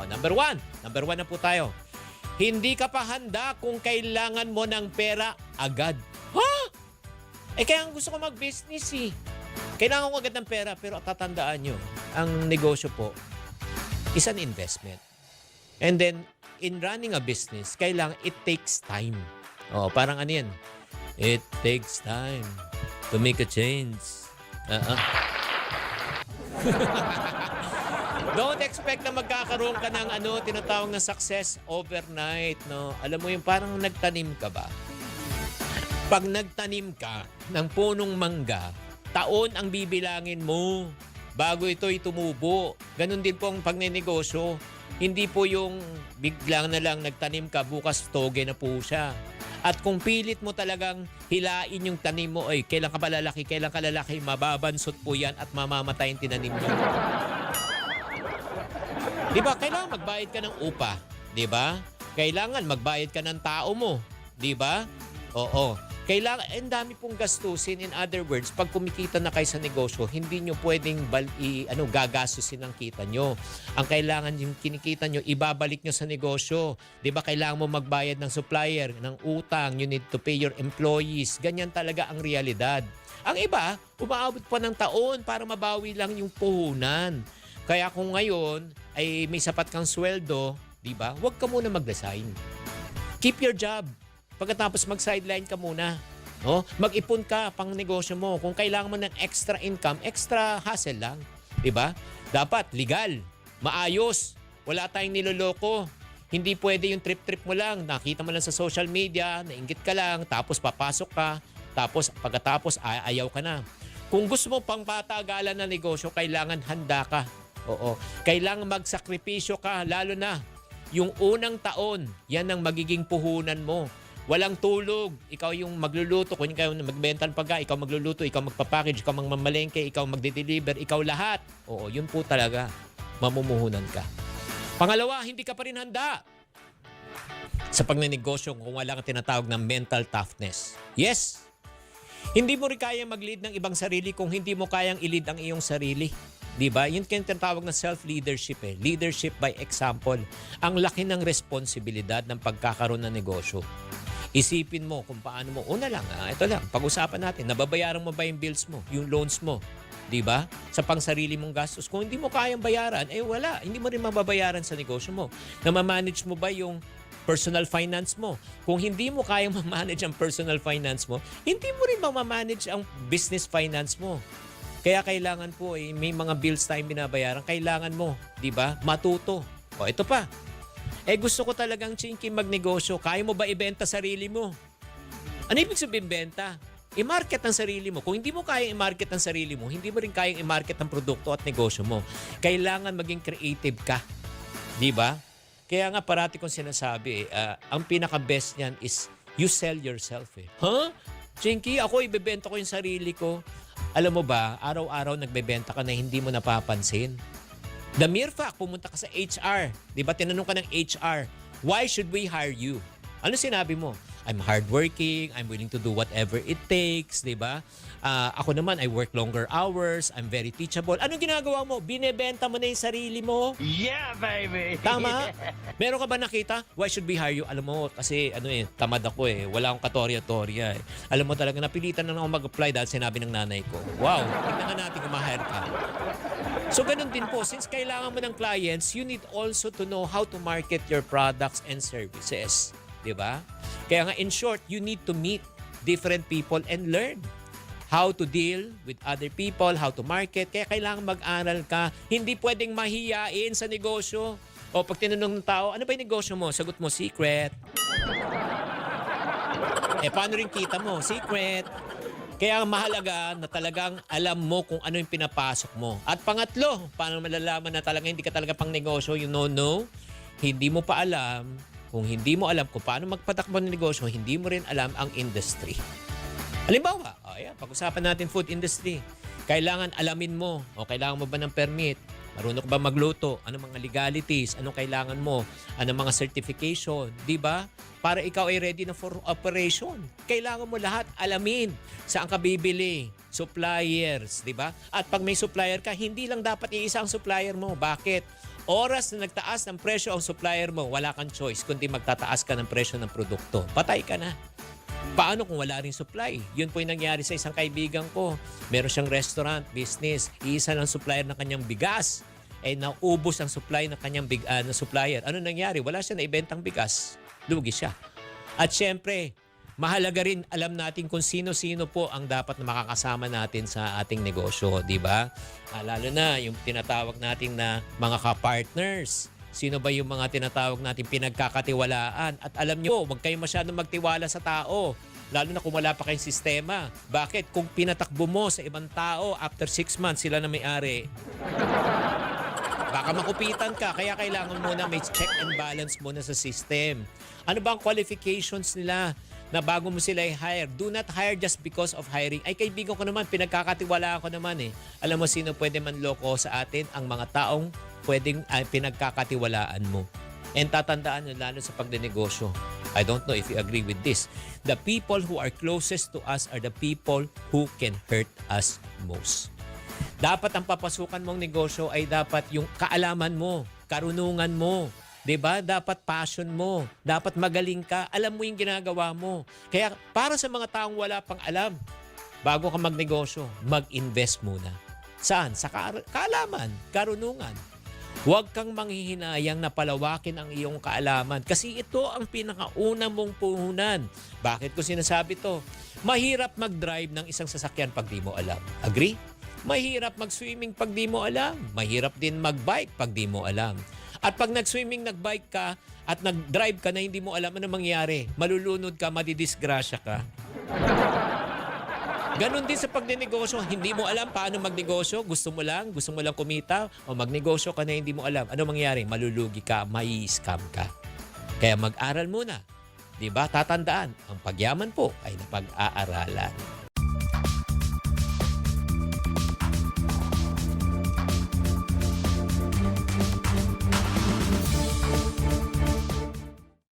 O, number one. Number one na po tayo. Hindi ka pa handa kung kailangan mo ng pera agad. Ha? Eh kaya gusto ko mag-business eh. Kailangan ko agad ng pera pero tatandaan nyo, ang negosyo po is an investment. And then, in running a business, kailangan it takes time. Oh, parang ano yan? It takes time to make a change. Uh-uh. Don't expect na magkakaroon ka ng ano, tinatawag na success overnight, no? Alam mo yung parang nagtanim ka ba? Pag nagtanim ka ng punong mangga, taon ang bibilangin mo bago ito'y tumubo. Ganon din po ang pagnenegosyo. Hindi po yung biglang na lang nagtanim ka, bukas toge na po siya. At kung pilit mo talagang hilain yung tanim mo, ay kailan ka ba lalaki, kailan ka lalaki, mababansot po yan at mamamatay yung tinanim mo. Di ba? Kailangan magbayad ka ng upa. Di ba? Kailangan magbayad ka ng tao mo. Di ba? Oo. Kailangan, ang dami pong gastusin. In other words, pag kumikita na kayo sa negosyo, hindi nyo pwedeng bal, i, ano, gagastusin ang kita nyo. Ang kailangan yung kinikita nyo, ibabalik nyo sa negosyo. Di ba? Kailangan mo magbayad ng supplier, ng utang, you need to pay your employees. Ganyan talaga ang realidad. Ang iba, umaabot pa ng taon para mabawi lang yung puhunan. Kaya kung ngayon ay may sapat kang sweldo, di ba? Huwag ka muna mag-resign. Keep your job. Pagkatapos mag-sideline ka muna. No? Mag-ipon ka pang negosyo mo. Kung kailangan mo ng extra income, extra hustle lang. Di ba? Dapat legal, maayos, wala tayong niloloko. Hindi pwede yung trip-trip mo lang. Nakita mo lang sa social media, nainggit ka lang, tapos papasok ka, tapos pagkatapos ay- ayaw ka na. Kung gusto mo pang patagalan na negosyo, kailangan handa ka. Oo. Kailangan magsakripisyo ka, lalo na yung unang taon, yan ang magiging puhunan mo. Walang tulog. Ikaw yung magluluto. Kung ikaw magbenta ng pagka, ikaw magluluto, ikaw magpapackage, ikaw magmamalengke, ikaw magde-deliver, ikaw lahat. Oo, yun po talaga. Mamumuhunan ka. Pangalawa, hindi ka pa rin handa sa pagnenegosyo kung wala kang tinatawag na mental toughness. Yes, hindi mo rin kaya mag-lead ng ibang sarili kung hindi mo kayang i-lead ang iyong sarili. Di ba? Yun kaya tinatawag na self-leadership eh. Leadership by example. Ang laki ng responsibilidad ng pagkakaroon ng negosyo. Isipin mo kung paano mo. Una lang, ah, ito lang, pag-usapan natin, nababayaran mo ba yung bills mo, yung loans mo? Di ba? Sa pangsarili mong gastos. Kung hindi mo kayang bayaran, eh wala. Hindi mo rin mababayaran sa negosyo mo. Namamanage mo ba yung personal finance mo. Kung hindi mo kayang ma-manage ang personal finance mo, hindi mo rin ma-manage ang business finance mo. Kaya kailangan po, eh, may mga bills tayong binabayaran, kailangan mo, di ba, matuto. O ito pa, eh gusto ko talagang chinky magnegosyo. Kaya mo ba ibenta sarili mo? Ano ibig sabihin benta? I-market ang sarili mo. Kung hindi mo kayang i-market ang sarili mo, hindi mo rin kayang i-market ang produkto at negosyo mo. Kailangan maging creative ka. Di ba? Kaya nga parati kong sinasabi, eh, ah, ang pinaka-best niyan is you sell yourself eh. Huh? Chinky, ako ibebenta ko yung sarili ko. Alam mo ba, araw-araw nagbebenta ka na hindi mo napapansin. The mere fact, pumunta ka sa HR. Di ba, tinanong ka ng HR, why should we hire you? Ano sinabi mo? I'm hardworking, I'm willing to do whatever it takes, di ba? Ah, ako naman, I work longer hours, I'm very teachable. Ano ginagawa mo? Binebenta mo na yung sarili mo? Yeah, baby! Tama? Meron ka ba nakita? Why should we hire you? Alam mo, kasi ano eh, tamad ako eh. Wala akong katorya-torya eh. Alam mo talaga, napilitan na ako mag-apply dahil sinabi ng nanay ko. Wow, tignan nga natin kung ma-hire ka. So ganun din po, since kailangan mo ng clients, you need also to know how to market your products and services. Di ba? Kaya nga, in short, you need to meet different people and learn how to deal with other people, how to market. Kaya kailangan mag-aral ka. Hindi pwedeng mahiyain sa negosyo. O pag tinanong ng tao, ano ba yung negosyo mo? Sagot mo, secret. Eh, paano rin kita mo? Secret. Kaya mahalaga na talagang alam mo kung ano yung pinapasok mo. At pangatlo, paano malalaman na talaga hindi ka talaga pang negosyo, you know, no? Hindi mo pa alam, kung hindi mo alam kung paano magpatakbo ng negosyo, hindi mo rin alam ang industry. Halimbawa, oh, ayan, pag-usapan natin food industry. Kailangan alamin mo, o kailangan mo ba ng permit? Marunong ba magluto? Ano mga legalities? Anong kailangan mo? Ano mga certification? Di ba? Para ikaw ay ready na for operation. Kailangan mo lahat alamin. Saan ka bibili? Suppliers, di ba? At pag may supplier ka, hindi lang dapat iisa ang supplier mo. Bakit? Oras na nagtaas ng presyo ang supplier mo, wala kang choice kundi magtataas ka ng presyo ng produkto. Patay ka na. Paano kung wala rin supply? Yun po yung nangyari sa isang kaibigan ko. Meron siyang restaurant, business, iisa lang supplier ng kanyang bigas. Eh naubos ang supply ng kanyang big, ah, na supplier. Ano nangyari? Wala siya na ibentang bigas. Lugi siya. At syempre, mahalaga rin alam natin kung sino-sino po ang dapat na makakasama natin sa ating negosyo, di ba? Ah, lalo na yung tinatawag nating na mga ka-partners. Sino ba yung mga tinatawag natin pinagkakatiwalaan? At alam nyo, huwag kayong masyadong magtiwala sa tao. Lalo na kung wala pa kayong sistema. Bakit? Kung pinatakbo mo sa ibang tao, after six months, sila na may-ari. Baka makupitan ka, kaya kailangan muna may check and balance muna sa system. Ano ba ang qualifications nila na bago mo sila i-hire? Do not hire just because of hiring. Ay, kaibigan ko naman, pinagkakatiwalaan ko naman eh. Alam mo sino pwede manloko sa atin? Ang mga taong pwedeng ay, pinagkakatiwalaan mo. And tatandaan nyo lalo sa pagdinegosyo. I don't know if you agree with this. The people who are closest to us are the people who can hurt us most. Dapat ang papasukan mong negosyo ay dapat yung kaalaman mo, karunungan mo. 'Di ba? Dapat passion mo. Dapat magaling ka. Alam mo yung ginagawa mo. Kaya para sa mga taong wala pang alam, bago ka magnegosyo, mag-invest muna. Saan? Sa ka- kaalaman, karunungan. Huwag kang manghihinayang na palawakin ang iyong kaalaman kasi ito ang pinakauna mong puhunan. Bakit ko sinasabi to? Mahirap mag-drive ng isang sasakyan pag di mo alam. Agree? Mahirap mag-swimming pag di mo alam. Mahirap din mag-bike pag di mo alam. At pag nag-swimming, nag-bike ka at nag-drive ka na hindi mo alam ano mangyari, malulunod ka, madidisgrasya ka. Ganon din sa pagninegosyo. Hindi mo alam paano magnegosyo. Gusto mo lang, gusto mo lang kumita o magnegosyo ka na hindi mo alam. Ano mangyari? Malulugi ka, may scam ka. Kaya mag-aral muna. 'Di ba? Tatandaan, ang pagyaman po ay napag-aaralan.